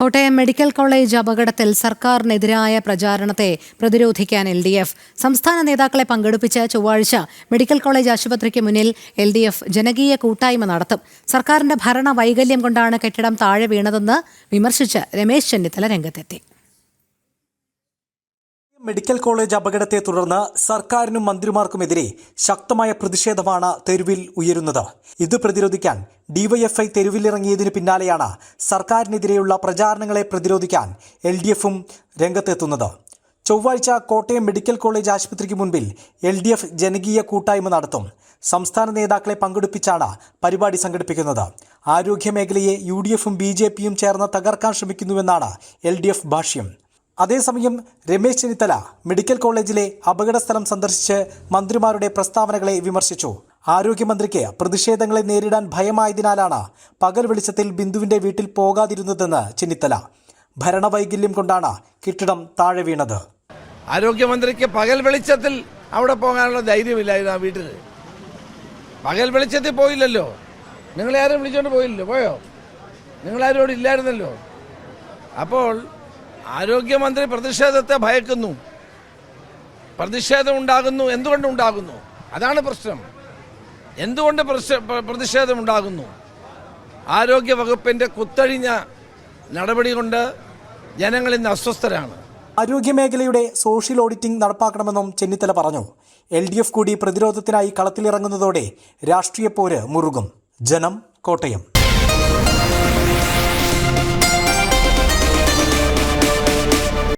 Kottayam medical college അപകടത്തിൽ സർക്കാരിനെതിരായ പ്രചാരണത്തെ പ്രതിരോധിക്കാൻ L D F സംസ്ഥാന നേതാക്കളെ പങ്കെടുപ്പിച്ച് ചൊവ്വാഴ്ച മെഡിക്കൽ കോളേജ് ആശുപത്രിക്ക് മുന്നിൽ എൽ ഡി എഫ് ജനകീയ കൂട്ടായ്മ നടത്തും. സർക്കാരിന്റെ ഭരണ വൈകല്യം കൊണ്ടാണ് കെട്ടിടം താഴെ വീണതെന്ന് വിമർശിച്ച് രമേശ് ചെന്നിത്തല രംഗത്തെത്തി. മെഡിക്കൽ കോളേജ് അപകടത്തെ തുടർന്ന് സർക്കാരിനും മന്ത്രിമാർക്കുമെതിരെ ശക്തമായ പ്രതിഷേധമാണ് തെരുവിൽ ഉയരുന്നത്. ഇത് പ്രതിരോധിക്കാൻ ഡിവൈഎഫ്ഐ തെരുവിലിറങ്ങിയതിന് പിന്നാലെയാണ് സർക്കാരിനെതിരെയുള്ള പ്രചാരണങ്ങളെ പ്രതിരോധിക്കാൻ എൽ ഡി എഫും രംഗത്തെത്തുന്നത്. ചൊവ്വാഴ്ച കോട്ടയം മെഡിക്കൽ കോളേജ് ആശുപത്രിക്ക് മുൻപിൽ എൽ ഡി എഫ് ജനകീയ കൂട്ടായ്മ നടത്തും. സംസ്ഥാന നേതാക്കളെ പങ്കെടുപ്പിച്ചാണ് പരിപാടി സംഘടിപ്പിക്കുന്നത്. ആരോഗ്യമേഖലയെ യു ഡി എഫും ബി ജെ പിയും ചേർന്ന് തകർക്കാൻ ശ്രമിക്കുന്നുവെന്നാണ് എൽ ഡി എഫ് ഭാഷ്യം. അതേസമയം രമേശ് ചെന്നിത്തല മെഡിക്കൽ കോളേജിലെ അപകട സ്ഥലം സന്ദർശിച്ച് മന്ത്രിമാരുടെ പ്രസ്താവനകളെ വിമർശിച്ചു. ആരോഗ്യമന്ത്രിക്ക് പ്രതിഷേധങ്ങളെ നേരിടാൻ ഭയമായതിനാലാണ് പകൽ വെളിച്ചത്തിൽ ബിന്ദുവിന്റെ വീട്ടിൽ പോകാതിരുന്നതെന്ന് ചെന്നിത്തല. ഭരണവൈകല്യം കൊണ്ടാണ് കെട്ടിടം താഴെ വീണത്. ആരോഗ്യമന്ത്രിക്ക് പകൽ വെളിച്ചത്തിൽ അവിടെ പോകാനുള്ള ധൈര്യമില്ലായിരുന്നു ആ വീട്ടിൽ. പകൽ വെളിച്ചത്തിൽ പോയില്ലല്ലോ. നിങ്ങളെ ആരും വിളിച്ചോണ്ട് പോയില്ലല്ലോ. പോയോ? നിങ്ങളാരും അവിടെ ഇല്ലായിരുന്നല്ലോ. അപ്പോൾ ആരോഗ്യമന്ത്രി പ്രതിഷേധത്തെ ഭയക്കുന്നു. പ്രതിഷേധം ഉണ്ടാകുന്നു. എന്തുകൊണ്ട് ഉണ്ടാകുന്നു? അതാണ് പ്രശ്നം. എന്തുകൊണ്ട് പ്രതിഷേധം ഉണ്ടാകുന്നു? ആരോഗ്യ വകുപ്പിന്റെ കുത്തഴിഞ്ഞ നടപടി കൊണ്ട് ജനങ്ങൾ ഇന്ന് അസ്വസ്ഥരാണ്. ആരോഗ്യമേഖലയുടെ സോഷ്യൽ ഓഡിറ്റിംഗ് നടപ്പാക്കണമെന്നും ചെന്നിത്തല പറഞ്ഞു. എൽ ഡി എഫ് കൂടി പ്രതിരോധത്തിനായി കളത്തിലിറങ്ങുന്നതോടെ രാഷ്ട്രീയ പോര് മുറുകും. ജനം കോട്ടയം.